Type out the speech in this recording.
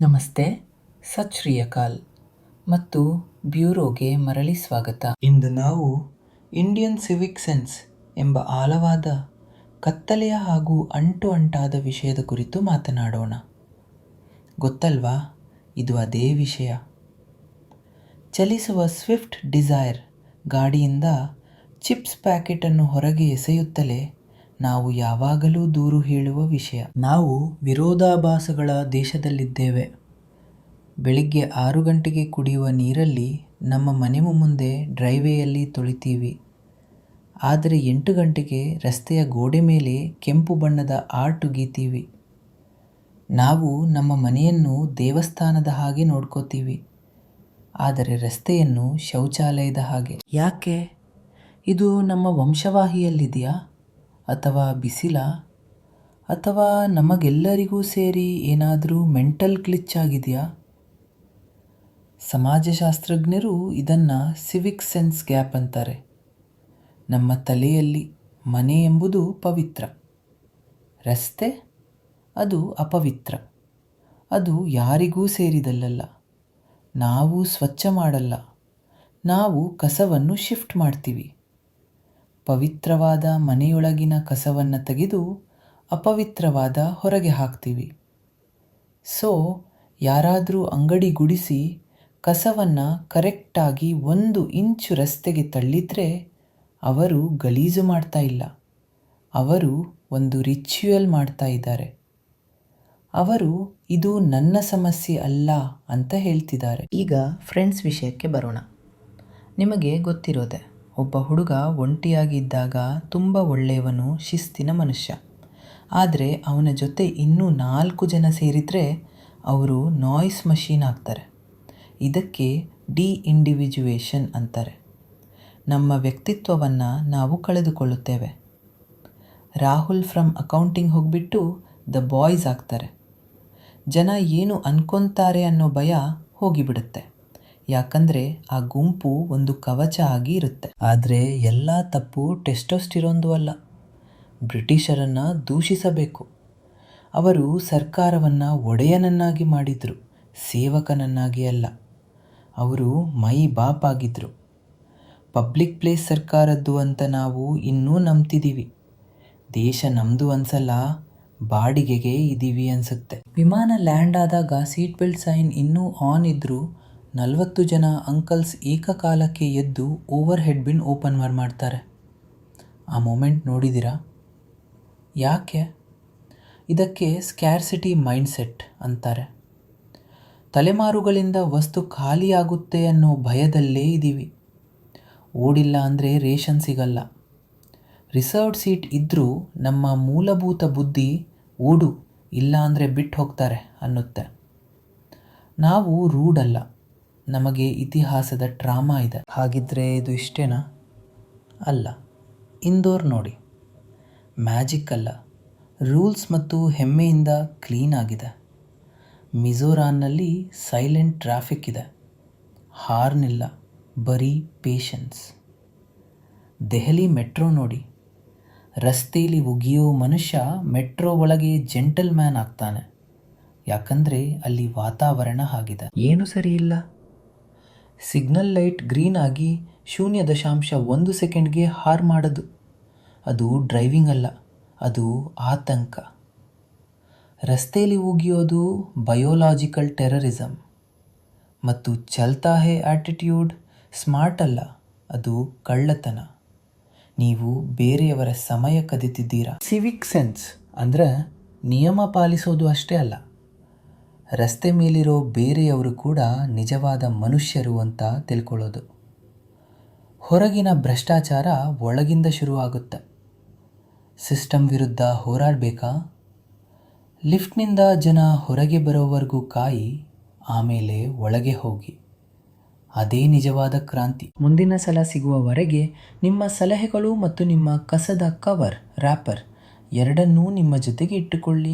ನಮಸ್ತೆ ಸತ್ ಶ್ರೀ ಅಕಾಲ್ ಮತ್ತು ಬ್ಯೂರೋಗೆ ಮರಳಿ ಸ್ವಾಗತ. ಇಂದು ನಾವು ಇಂಡಿಯನ್ ಸಿವಿಕ್ ಸೆನ್ಸ್ ಎಂಬ ಆಳವಾದ, ಕತ್ತಲೆಯ ಹಾಗೂ ಅಂಟು ಅಂಟಾದ ವಿಷಯದ ಕುರಿತು ಮಾತನಾಡೋಣ. ಗೊತ್ತಲ್ವಾ? ಇದು ಅದೇ ವಿಷಯ. ಚಲಿಸುವ ಸ್ವಿಫ್ಟ್ ಡಿಸೈರ್ ಗಾಡಿಯಿಂದ ಚಿಪ್ಸ್ ಪ್ಯಾಕೆಟನ್ನು ಹೊರಗೆ ಎಸೆಯುತ್ತಲೇ ನಾವು ಯಾವಾಗಲೂ ದೂರು ಹೇಳುವ ವಿಷಯ. ನಾವು ವಿರೋಧಾಭಾಸಗಳ ದೇಶದಲ್ಲಿದ್ದೇವೆ. ಬೆಳಿಗ್ಗೆ ಆರು ಗಂಟೆಗೆ ಕುಡಿಯುವ ನೀರಲ್ಲಿ ನಮ್ಮ ಮನೆ ಮುಂದೆ ಡ್ರೈವೇಯಲ್ಲಿ ತೊಳಿತೀವಿ. ಆದರೆ ಎಂಟು ಗಂಟೆಗೆ ರಸ್ತೆಯ ಗೋಡೆ ಮೇಲೆ ಕೆಂಪು ಬಣ್ಣದ ಆರ್ಟ್ ಗೀತೀವಿ ನಾವು ನಮ್ಮ ಮನೆಯನ್ನು ದೇವಸ್ಥಾನದ ಹಾಗೆ ನೋಡ್ಕೋತೀವಿ. ಆದರೆ ರಸ್ತೆಯನ್ನು ಶೌಚಾಲಯದ ಹಾಗೆ. ಯಾಕೆ? ಇದು ನಮ್ಮ ವಂಶವಾಹಿಯಲ್ಲಿದೆಯಾ? ಅಥವಾ ಬಿಸಿಲ, ಅಥವಾ ನಮಗೆಲ್ಲರಿಗೂ ಸೇರಿ ಏನಾದರೂ ಮೆಂಟಲ್ ಕ್ಲಿಚ್ ಆಗಿದೆಯಾ? ಸಮಾಜಶಾಸ್ತ್ರಜ್ಞರು ಇದನ್ನು ಸಿವಿಕ್ ಸೆನ್ಸ್ ಗ್ಯಾಪ್ ಅಂತಾರೆ. ನಮ್ಮ ತಲೆಯಲ್ಲಿ ಮನೆ ಎಂಬುದು ಪವಿತ್ರ. ರಸ್ತೆ, ಅದು ಅಪವಿತ್ರ. ಅದು ಯಾರಿಗೂ ಸೇರಿದಲ್ಲಲ್ಲ. ನಾವು ಸ್ವಚ್ಛ ಮಾಡಲ್ಲ. ನಾವು ಕಸವನ್ನು ಶಿಫ್ಟ್ ಮಾಡ್ತೀವಿ. ಪವಿತ್ರವಾದ ಮನೆಯೊಳಗಿನ ಕಸವನ್ನು ತೆಗೆದು ಅಪವಿತ್ರವಾದ ಹೊರಗೆ ಹಾಕ್ತೀವಿ. ಸೊ ಯಾರಾದರೂ ಅಂಗಡಿ ಗುಡಿಸಿ ಕಸವನ್ನು ಕರೆಕ್ಟಾಗಿ ಒಂದು ಇಂಚು ರಸ್ತೆಗೆ ತಳ್ಳಿದರೆ ಅವರು ಗಲೀಜು ಮಾಡ್ತಾ ಇಲ್ಲ. ಅವರು ಒಂದು ರಿಚ್ಯುಯಲ್ ಮಾಡ್ತಾ ಇದ್ದಾರೆ. ಅವರು ಇದು ನನ್ನ ಸಮಸ್ಯೆ ಅಲ್ಲ ಅಂತ ಹೇಳ್ತಿದ್ದಾರೆ. ಈಗ ಫ್ರೆಂಡ್ಸ್ ವಿಷಯಕ್ಕೆ ಬರೋಣ. ನಿಮಗೆ ಗೊತ್ತಿರೋದೆ ಒಬ್ಬ ಹುಡುಗ ಒಂಟಿಯಾಗಿದ್ದಾಗ ತುಂಬ ಒಳ್ಳೆಯವನು, ಶಿಸ್ತಿನ ಮನುಷ್ಯ. ಆದರೆ ಅವನ ಜೊತೆ ಇನ್ನೂ ನಾಲ್ಕು ಜನ ಸೇರಿದರೆ ಅವರು ನಾಯ್ಸ್ ಮಷೀನ್ ಆಗ್ತಾರೆ. ಇದಕ್ಕೆ ಡಿ ಇಂಡಿವಿಜುವೇಷನ್ ಅಂತಾರೆ. ನಮ್ಮ ವ್ಯಕ್ತಿತ್ವವನ್ನು ನಾವು ಕಳೆದುಕೊಳ್ಳುತ್ತೇವೆ. ರಾಹುಲ್ ಫ್ರಮ್ ಅಕೌಂಟಿಂಗ್ ಹೋಗಿಬಿಟ್ಟು ದ ಬಾಯ್ಸ್ ಆಗ್ತಾರೆ. ಜನ ಏನು ಅನ್ಕೊತಾರೆ ಅನ್ನೋ ಭಯ ಹೋಗಿಬಿಡುತ್ತೆ. ಯಾಕಂದರೆ ಆ ಗುಂಪು ಒಂದು ಕವಚ ಆಗಿ ಇರುತ್ತೆ. ಆದರೆ ಎಲ್ಲ ತಪ್ಪು ಟೆಸ್ಟೋಸ್ಟಿರೋಂದು ಅಲ್ಲ. ಬ್ರಿಟಿಷರನ್ನು ದೂಷಿಸಬೇಕು. ಅವರು ಸರ್ಕಾರವನ್ನು ಒಡೆಯನನ್ನಾಗಿ ಮಾಡಿದರು, ಸೇವಕನನ್ನಾಗಿ ಅಲ್ಲ. ಅವರು ಮೈ ಬಾಪ್ ಬಾಪಾಗಿದ್ದರು ಪಬ್ಲಿಕ್ ಪ್ಲೇಸ್ ಸರ್ಕಾರದ್ದು ಅಂತ ನಾವು ಇನ್ನೂ ನಂಬ್ತಿದ್ದೀವಿ ದೇಶ ನಮ್ಮದು ಅನ್ಸಲ್ಲ, ಬಾಡಿಗೆಗೆ ಇದ್ದೀವಿ ಅನಿಸುತ್ತೆ. ವಿಮಾನ ಲ್ಯಾಂಡ್ ಆದಾಗ ಸೀಟ್ ಬೆಲ್ಟ್ ಸೈನ್ ಇನ್ನೂ ಆನ್ ಇದ್ದರೂ ನಲವತ್ತು ಜನ ಅಂಕಲ್ಸ್ ಏಕಕಾಲಕ್ಕೆ ಎದ್ದು ಓವರ್ ಹೆಡ್ ಬಿನ್ ಓಪನ್ ಮಾಡ್ತಾರೆ. ಆ ಮೂಮೆಂಟ್ ನೋಡಿದ್ದೀರಾ ಯಾಕೆ? ಇದಕ್ಕೆ ಸ್ಕ್ಯಾರ್ಸಿಟಿ ಮೈಂಡ್ಸೆಟ್ ಅಂತಾರೆ. ತಲೆಮಾರುಗಳಿಂದ ವಸ್ತು ಖಾಲಿಯಾಗುತ್ತೆ ಅನ್ನೋ ಭಯದಲ್ಲೇ ಇದ್ದೀವಿ ಓಡಿಲ್ಲ ಅಂದರೆ ರೇಷನ್ ಸಿಗಲ್ಲ. ರಿಸರ್ವ್ಡ್ ಸೀಟ್ ಇದ್ದರೂ ನಮ್ಮ ಮೂಲಭೂತ ಬುದ್ಧಿ ಓಡು, ಇಲ್ಲ ಅಂದರೆ ಬಿಟ್ಟು ಹೋಗ್ತಾರೆ ಅನ್ನುತ್ತೆ. ನಾವು ರೂಡಲ್ಲ ನಮಗೆ ಇತಿಹಾಸದ ಟ್ರಾಮಾ ಇದೆ. ಹಾಗಿದ್ರೆ ಇದು ಇಷ್ಟೇನಾ? ಅಲ್ಲ. ಇಂದೋರ್ ನೋಡಿ. ಮ್ಯಾಜಿಕ್ ಅಲ್ಲ. ರೂಲ್ಸ್ ಮತ್ತು ಹೆಮ್ಮೆಯಿಂದ ಕ್ಲೀನ್ ಆಗಿದೆ. ಮಿಜೋರಾನ್ನಲ್ಲಿ ಸೈಲೆಂಟ್ ಟ್ರಾಫಿಕ್ ಇದೆ. ಹಾರ್ನ್ ಇಲ್ಲ. ಬರೀ ಪೇಷನ್ಸ್. ದೆಹಲಿ ಮೆಟ್ರೋ ನೋಡಿ. ರಸ್ತೆಯಲ್ಲಿ ಉಗಿಯೋ ಮನುಷ್ಯ ಮೆಟ್ರೋ ಒಳಗೆ ಜೆಂಟಲ್ ಮ್ಯಾನ್ ಆಗ್ತಾನೆ. ಯಾಕಂದರೆ ಅಲ್ಲಿ ವಾತಾವರಣ ಆಗಿದೆ. ಏನು ಸರಿ ಇಲ್ಲ. ಸಿಗ್ನಲ್ ಲೈಟ್ ಗ್ರೀನ್ ಆಗಿ ಶೂನ್ಯ ದಶಾಂಶ ಒಂದು ಸೆಕೆಂಡ್ಗೆ ಹಾರ್ ಮಾಡೋದು. ಅದು ಡ್ರೈವಿಂಗ್ ಅಲ್ಲ, ಅದು ಆತಂಕ. ರಸ್ತೆಯಲ್ಲಿ ಉಗಿಯೋದು ಬಯೋಲಾಜಿಕಲ್ ಟೆರರಿಸಮ್ ಮತ್ತು ಚಲ್ತಾ ಹೇ ಆಟಿಟ್ಯೂಡ್ ಸ್ಮಾರ್ಟ್ ಅಲ್ಲ, ಅದು ಕಳ್ಳತನ. ನೀವು ಬೇರೆಯವರ ಸಮಯ ಕದಿತಿದ್ದೀರಾ? ಸಿವಿಕ್ ಸೆನ್ಸ್ ಅಂದರೆ ನಿಯಮ ಪಾಲಿಸೋದು ಅಷ್ಟೇ ಅಲ್ಲ ರಸ್ತೆ ಮೇಲಿರೋ ಬೇರೆಯವರು ಕೂಡ ನಿಜವಾದ ಮನುಷ್ಯರು ಅಂತ ತಿಳ್ಕೊಳ್ಳೋದು. ಹೊರಗಿನ ಭ್ರಷ್ಟಾಚಾರ ಒಳಗಿಂದ ಶುರುವಾಗುತ್ತೆ. ಸಿಸ್ಟಮ್ ವಿರುದ್ಧ ಹೋರಾಡಬೇಕಾ? ಲಿಫ್ಟ್ನಿಂದ ಜನ ಹೊರಗೆ ಬರೋವರೆಗೂ ಕಾಯಿ ಆಮೇಲೆ ಒಳಗೆ ಹೋಗಿ. ಅದೇ ನಿಜವಾದ ಕ್ರಾಂತಿ. ಮುಂದಿನ ಸಲ ಸಿಗುವವರೆಗೆ ನಿಮ್ಮ ಸಲಹೆಗಳು ಮತ್ತು ನಿಮ್ಮ ಕಸದ ಕವರ್, ರ್ಯಾಪರ್ ಎರಡನ್ನೂ ನಿಮ್ಮ ಜೊತೆಗೆ ಇಟ್ಟುಕೊಳ್ಳಿ.